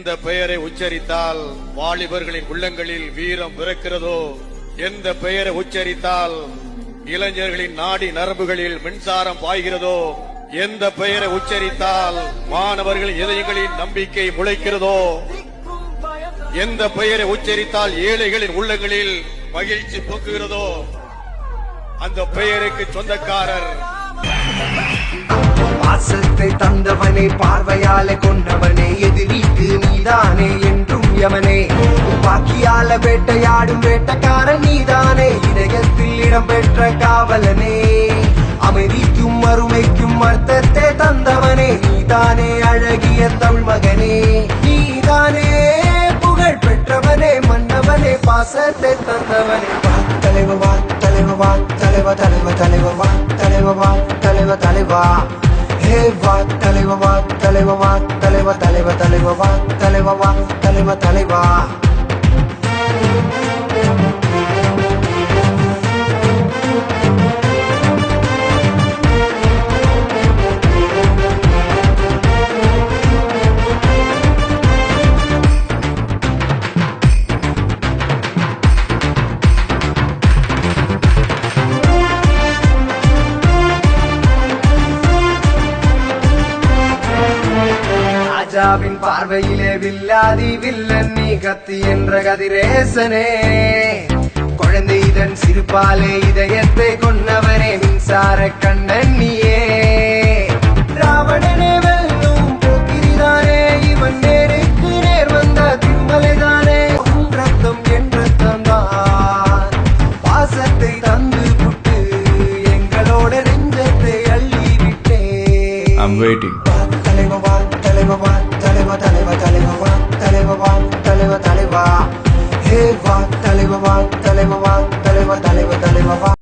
எந்த பெயரை உச்சரித்தால் வாலிபர்களின் உள்ளங்களில் வீரம் பிறக்கிறதோ? எந்த பெயரை உச்சரித்தால் இளைஞர்களின் நாடி நரம்புகளில் மின்சாரம் பாய்கிறதோ? எந்த பெயரை உச்சரித்தால் மாணவர்கள் இதயங்களின் நம்பிக்கை முளைக்கிறதோ? எந்த பெயரை உச்சரித்தால் ஏழைகளின் உள்ளங்களில் மகிழ்ச்சி போக்குகிறதோ அந்த பெயருக்கு சொந்தக்காரர். வாசத்தை தந்தவனே பார்வையாலே கொண்டவனே எதிரி நீதானே என்றும் யமனே. பாக்கியால வேட்டையாடும் வேட்டக்காரன் நீதானே. இதயத்தில் இடம்பெற்ற காவலனே. அமைதிக்கும் அருமைக்கும் அர்த்தத்தை தந்தவனே. நீதானே அழகிய தமிழ் மகனே நீதானே புகழ் பெற்றவனே. மன்னவனே பாசத்தை தந்தவனே. வா தலைவ வா தலைவ வா தலைவ தலைவ தலைவ தலைவ. தலைவா ஹே வா தலைவ வா தலைவ வா தலைவ தலைவ தலைவா தலைவா ராஜாவின் பார்வையிலே வில்லாதி வில்லன் நீ கத்தி என்ற கதிரேசனே. குழந்தை இதன் சிறுபாலே இதயத்தை கொன்னவனே மின்சார கண்ணன் நீயே ராவணனே வெல்லும் போக்கிரிதானே இவன் நேருக்கு நேர் வந்த திம்மலைதானே. உன் ரத்தம் என் ரத்தம் தான். பாசத்தை தந்து புட்டு எங்களோட நெஞ்சத்தை அள்ளி விட்டே I'm waiting. Taliban, Taliban, Taliban, Taliban, Taliban, Taliban, Taliban. Hey, what Taliban, Taliban, Taliban, Taliban, Taliban.